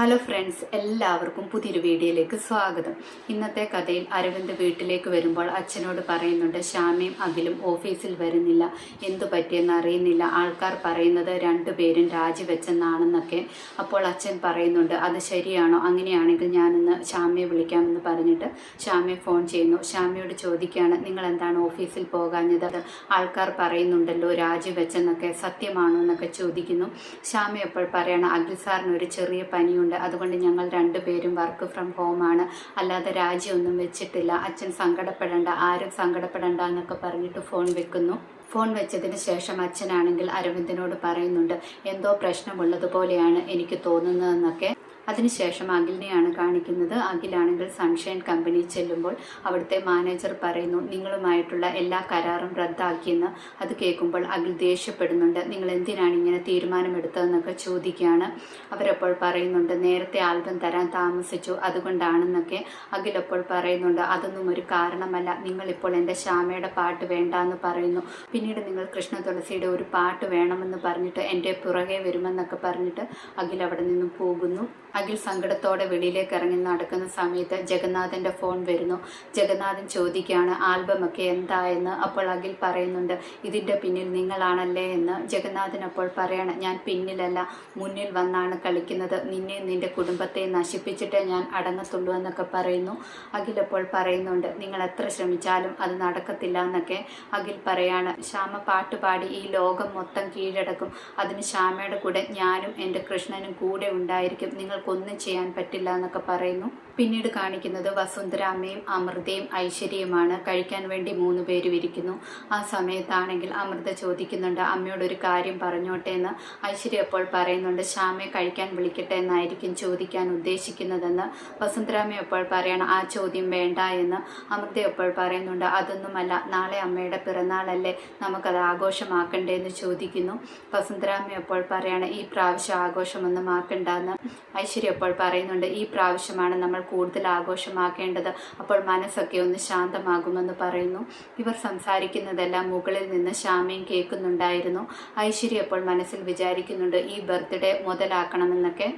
Hello friends എല്ലാവർക്കും പുതിയൊരു വീഡിയോയിലേക്ക് സ്വാഗതം. ഇന്നത്തെ കഥയിൽ അരവിന്ദ് വീട്ടിലേക്ക് വരുമ്പോൾ അച്ഛനോട് പറയുന്നുണ്ട് ശ്യാമയും അഖിലും ഓഫീസിൽ വരുന്നില്ല. എന്തു പറ്റിയെന്ന് അറിയുന്നില്ല. ആൾക്കാർ പറയുന്നത് രണ്ടുപേരും രാജിവെച്ചെന്നാണെന്നൊക്കെ അപ്പോൾ അച്ഛൻ പറയുന്നുണ്ട് അത് ശരിയാണോ? അങ്ങനെയാണെങ്കിൽ ഞാനിന്ന് ശ്യാമയെ വിളിക്കാമെന്ന് പറഞ്ഞിട്ട് ശ്യാമയെ ഫോൺ ചെയ്യുന്നു. ശ്യാമയോട് ചോദിക്കുകയാണ് നിങ്ങൾ എന്താണ് ഓഫീസിൽ പോകാഞ്ഞത്? ആൾക്കാർ പറയുന്നുണ്ടല്ലോ രാജിവെച്ചെന്നൊക്കെ സത്യമാണോ? എന്നൊക്കെ ചോദിക്കുന്നു. ശ്യാമ അപ്പോൾ പറയണം അഖിൽ സാറിന് ഒരു ചെറിയ പനിയുണ്ട്. അതുകൊണ്ട് ഞങ്ങൾ രണ്ടുപേരും വർക്ക് ഫ്രം ഹോമാണ് അല്ലാതെ രാജിയൊന്നും വെച്ചിട്ടില്ല. അച്ഛൻ സങ്കടപ്പെടേണ്ട ആരും സങ്കടപ്പെടേണ്ട എന്നൊക്കെ പറഞ്ഞിട്ട് ഫോൺ വെക്കുന്നു. ഫോൺ വെച്ചതിന് ശേഷം അച്ഛനാണെങ്കിൽ അരവിന്ദനോട് പറയുന്നുണ്ട് എന്തോ പ്രശ്നമുള്ളതുപോലെയാണ് എനിക്ക് തോന്നുന്നതെന്നൊക്കെ. അതിനുശേഷം അഖിലിനെയാണ് കാണിക്കുന്നത്. അഖിലാണെങ്കിൽ സൺഷൈൻ കമ്പനി ചെല്ലുമ്പോൾ അവിടുത്തെ മാനേജർ പറയുന്നു നിങ്ങളുമായിട്ടുള്ള എല്ലാ കരാറും റദ്ദാക്കിയെന്ന് അത് കേൾക്കുമ്പോൾ അഖിൽ ദേഷ്യപ്പെടുന്നുണ്ട്. നിങ്ങൾ എന്തിനാണ് ഇങ്ങനെ തീരുമാനമെടുത്തതെന്നൊക്കെ ചോദിക്കുകയാണ്. അവരപ്പോൾ പറയുന്നുണ്ട് നേരത്തെ ആൽബം തരാൻ താമസിച്ചു. അതുകൊണ്ടാണെന്നൊക്കെ അഖിൽ അപ്പോൾ പറയുന്നുണ്ട്. അതൊന്നും ഒരു കാരണമല്ല. നിങ്ങളിപ്പോൾ എന്റെ ശ്യാമയുടെ പാട്ട് വേണ്ട എന്ന് പറയുന്നു. പിന്നീട് നിങ്ങൾ കൃഷ്ണ തുളസിയുടെ ഒരു പാട്ട് വേണമെന്ന് പറഞ്ഞിട്ട് എന്റെ പുറകെ വരുമെന്നൊക്കെ പറഞ്ഞിട്ട് അഖിൽ അവിടെ നിന്നും പോകുന്നു. അഖിൽ സങ്കടത്തോടെ വെളിയിലേക്ക് ഇറങ്ങി നടക്കുന്ന സമയത്ത് ജഗന്നാഥന്റെ ഫോൺ വരുന്നു. ജഗന്നാഥൻ ചോദിക്കുകയാണ് ആൽബമൊക്കെ എന്തായെന്ന്? അപ്പോൾ അഖിൽ പറയുന്നുണ്ട് ഇതിന്റെ പിന്നിൽ നിങ്ങളാണല്ലേ എന്ന്. ജഗന്നാഥൻ അപ്പോൾ പറയണം ഞാൻ പിന്നിലല്ല മുന്നിൽ വന്നാണ് കളിക്കുന്നത്. നിന്നെ നിന്റെ കുടുംബത്തെ നശിപ്പിച്ചിട്ടേ ഞാൻ അടങ്ങത്തുള്ളൂ എന്നൊക്കെ പറയുന്നു. അഖിൽ അപ്പോൾ പറയുന്നുണ്ട് നിങ്ങൾ എത്ര ശ്രമിച്ചാലും അത് നടക്കത്തില്ല എന്നൊക്കെ അഖിൽ പറയാണ്. ശ്യാമ പാട്ടുപാടി ഈ ലോകം മൊത്തം കീഴടക്കും. അതിന് ശ്യാമയുടെ കൂടെ ഞാനും എന്റെ കൃഷ്ണനും കൂടെ ഉണ്ടായിരിക്കും. നിങ്ങൾക്കൊന്നും ചെയ്യാൻ പറ്റില്ല എന്നൊക്കെ പറയുന്നു. പിന്നീട് കാണിക്കുന്നത് വസുന്ധരാമ്മയും അമൃതയും ഐശ്വര്യയുമാണ്. കഴിക്കാൻ വേണ്ടി മൂന്ന് പേരും ഇരിക്കുന്നു. ആ സമയത്താണെങ്കിൽ അമൃത ചോദിക്കുന്നുണ്ട് അമ്മയോട് ഒരു കാര്യം പറഞ്ഞോട്ടെ എന്ന്. ഐശ്വര്യ അപ്പോൾ പറയുന്നുണ്ട് ശ്യാമയെ കഴിക്കാൻ വിളിക്കട്ടെ എന്നായിരിക്കും ചോദിക്കാൻ ഉദ്ദേശിക്കുന്നതെന്ന്. വസുന്ധരാമ്മ അപ്പോൾ പറയണം ആ ചോദ്യം വേണ്ട എന്ന്. അമൃത അപ്പോൾ പറയുന്നുണ്ട് അതൊന്നുമല്ല നാളെ അമ്മയുടെ പിറന്നാളല്ലേ നമുക്കത് ആഘോഷമാക്കണ്ടേ എന്ന് ചോദിക്കുന്നു. വസുന്ധരാമ്മ അപ്പോൾ പറയണം ഈ പ്രാവശ്യം ആഘോഷമൊന്നും ആക്കണ്ടെന്ന്. ഐശ്വര്യ അപ്പോൾ പറയുന്നുണ്ട് ഈ പ്രാവശ്യമാണ് നമ്മൾ കൂടുതൽ ആഘോഷമാക്കേണ്ടത് അപ്പോൾ മനസ്സൊക്കെ ഒന്ന് ശാന്തമാകുമെന്ന് പറയുന്നു. ഇവർ സംസാരിക്കുന്നതെല്ലാം മുകളിൽ നിന്ന് ശ്യാമയും കേൾക്കുന്നുണ്ടായിരുന്നു. ഐശ്വര്യ അപ്പോൾ മനസ്സിൽ വിചാരിക്കുന്നുണ്ട് ഈ ബർത്ത്ഡേ മുതലാക്കണമെന്നൊക്കെ.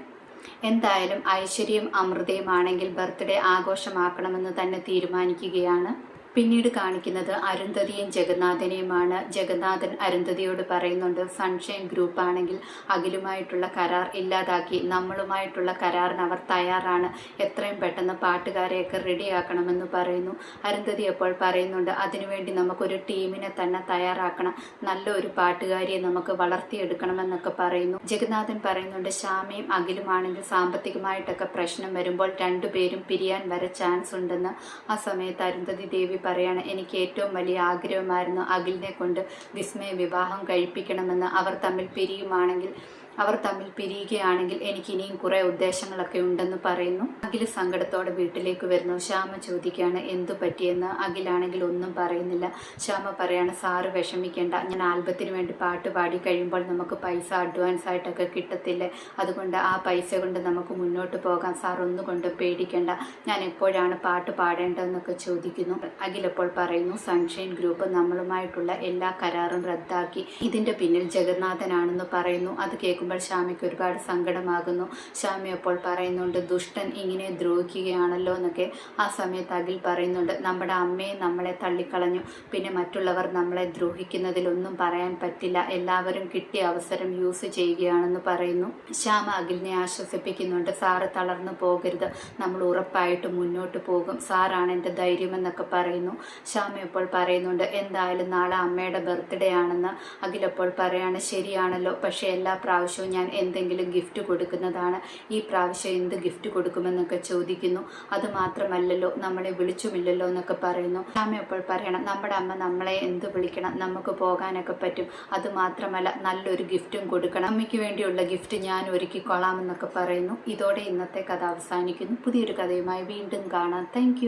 എന്തായാലും ഐശ്വര്യം അമൃതയുമാണെങ്കിൽ ബർത്ത്ഡേ ആഘോഷമാക്കണമെന്ന് തന്നെ തീരുമാനിക്കുകയാണ്. പിന്നീട് കാണിക്കുന്നത് അരുന്ധതിയും ജഗന്നാഥനെയുമാണ്. ജഗന്നാഥൻ അരുന്ധതിയോട് പറയുന്നുണ്ട് സൺഷൈൻ ഗ്രൂപ്പ് ആണെങ്കിൽ അഖിലുമായിട്ടുള്ള കരാർ ഇല്ലാതാക്കി നമ്മളുമായിട്ടുള്ള കരാറിന് അവർ തയ്യാറാണ്. എത്രയും പെട്ടെന്ന് പാട്ടുകാരെയൊക്കെ റെഡിയാക്കണമെന്ന് പറയുന്നു. അരുന്ധതി അപ്പോൾ പറയുന്നുണ്ട് അതിനുവേണ്ടി നമുക്കൊരു ടീമിനെ തന്നെ തയ്യാറാക്കണം. നല്ല ഒരു പാട്ടുകാരിയെ നമുക്ക് വളർത്തിയെടുക്കണമെന്നൊക്കെ പറയുന്നു. ജഗന്നാഥൻ പറയുന്നുണ്ട് ശ്യാമയും അഖിലുമാണെങ്കിൽ സാമ്പത്തികമായിട്ടൊക്കെ പ്രശ്നം വരുമ്പോൾ രണ്ടുപേരും പിരിയാൻ വരെ ചാൻസ് ഉണ്ടെന്ന് ആ സമയത്ത് അരുന്ധതി ദേവി പറയാണ് എനിക്ക് ഏറ്റവും വലിയ ആഗ്രഹമായിരുന്നു അഖിലിനെ കൊണ്ട് വിസ്മയ വിവാഹം കഴിപ്പിക്കണമെന്ന്. അവർ തമ്മിൽ പിരിയുമാണെങ്കിൽ അവർ തമ്മിൽ പിരിയുകയാണെങ്കിൽ എനിക്ക് ഇനിയും കുറെ ഉദ്ദേശങ്ങളൊക്കെ ഉണ്ടെന്ന് പറയുന്നു. അഖിൽ സങ്കടത്തോടെ വീട്ടിലേക്ക് വരുന്നു. ശ്യാമ ചോദിക്കുകയാണ് എന്തു പറ്റിയെന്ന് അഖിലാണെങ്കിൽ ഒന്നും പറയുന്നില്ല. ശ്യാമ പറയാണ് സാറ് വിഷമിക്കേണ്ട. ഞാൻ ആൽബത്തിന് വേണ്ടി പാട്ട് പാടി കഴിയുമ്പോൾ നമുക്ക് പൈസ അഡ്വാൻസ് ആയിട്ടൊക്കെ കിട്ടത്തില്ലേ? അതുകൊണ്ട് ആ പൈസ കൊണ്ട് നമുക്ക് മുന്നോട്ട് പോകാം. സാർ ഒന്നുകൊണ്ട് പേടിക്കേണ്ട. ഞാൻ എപ്പോഴാണ് പാട്ട് പാടേണ്ടതെന്നൊക്കെ ചോദിക്കുന്നു. അഖിൽ അപ്പോൾ പറയുന്നു സൺഷൈൻ ഗ്രൂപ്പ് നമ്മളുമായിട്ടുള്ള എല്ലാ കരാറും റദ്ദാക്കി. ഇതിന്റെ പിന്നിൽ ജഗന്നാഥനാണെന്ന് പറയുന്നു. അത് കേൾക്കുമ്പോൾ ശ്യാമിക്ക് ഒരുപാട് സങ്കടമാകുന്നു. ശ്യാമി അപ്പോൾ പറയുന്നുണ്ട് ദുഷ്ടൻ ഇങ്ങനെ ദ്രോഹിക്കുകയാണല്ലോ എന്നൊക്കെ ആ സമയത്ത് അഖിൽ പറയുന്നുണ്ട്. നമ്മുടെ അമ്മയെ നമ്മളെ തള്ളിക്കളഞ്ഞു. പിന്നെ മറ്റുള്ളവർ നമ്മളെ ദ്രോഹിക്കുന്നതിലൊന്നും പറയാൻ പറ്റില്ല. എല്ലാവരും കിട്ടിയ അവസരം യൂസ് ചെയ്യുകയാണെന്ന് പറയുന്നു. ശ്യാമ അഖിലിനെ ആശ്വസിപ്പിക്കുന്നുണ്ട്. സാറ് തളർന്നു പോകരുത്. നമ്മൾ ഉറപ്പായിട്ട് മുന്നോട്ട് പോകും. സാറാണ് എന്റെ ധൈര്യമെന്നൊക്കെ പറയുന്നു. ശ്യാമ ഇപ്പോൾ പറയുന്നുണ്ട് എന്തായാലും നാളെ അമ്മയുടെ ബർത്ത്ഡേ ആണെന്ന് അഖിലപ്പോൾ പറയാണ്. ശരിയാണല്ലോ. പക്ഷേ എല്ലാ പ്രാവശ്യവും ഞാൻ എന്തെങ്കിലും ഗിഫ്റ്റ് കൊടുക്കുന്നതാണ് ഈ പ്രാവശ്യം എന്ത് ഗിഫ്റ്റ് കൊടുക്കുമെന്നൊക്കെ ചോദിക്കുന്നു. അത് മാത്രമല്ലല്ലോ നമ്മളെ വിളിച്ചുമില്ലല്ലോ എന്നൊക്കെ പറയുന്നു. അമ്മ അപ്പോൾ പറയണം നമ്മുടെ അമ്മ നമ്മളെ എന്ത് വിളിക്കണം? നമുക്ക് പോകാനൊക്കെ പറ്റും. അത് മാത്രമല്ല നല്ലൊരു ഗിഫ്റ്റും കൊടുക്കണം. അമ്മയ്ക്ക് വേണ്ടിയുള്ള ഗിഫ്റ്റ് ഞാൻ ഒരുക്കിക്കൊള്ളാമെന്നൊക്കെ പറയുന്നു. ഇതോടെ ഇന്നത്തെ കഥ അവസാനിക്കുന്നു. പുതിയൊരു കഥയുമായി വീണ്ടും കാണാം. താങ്ക്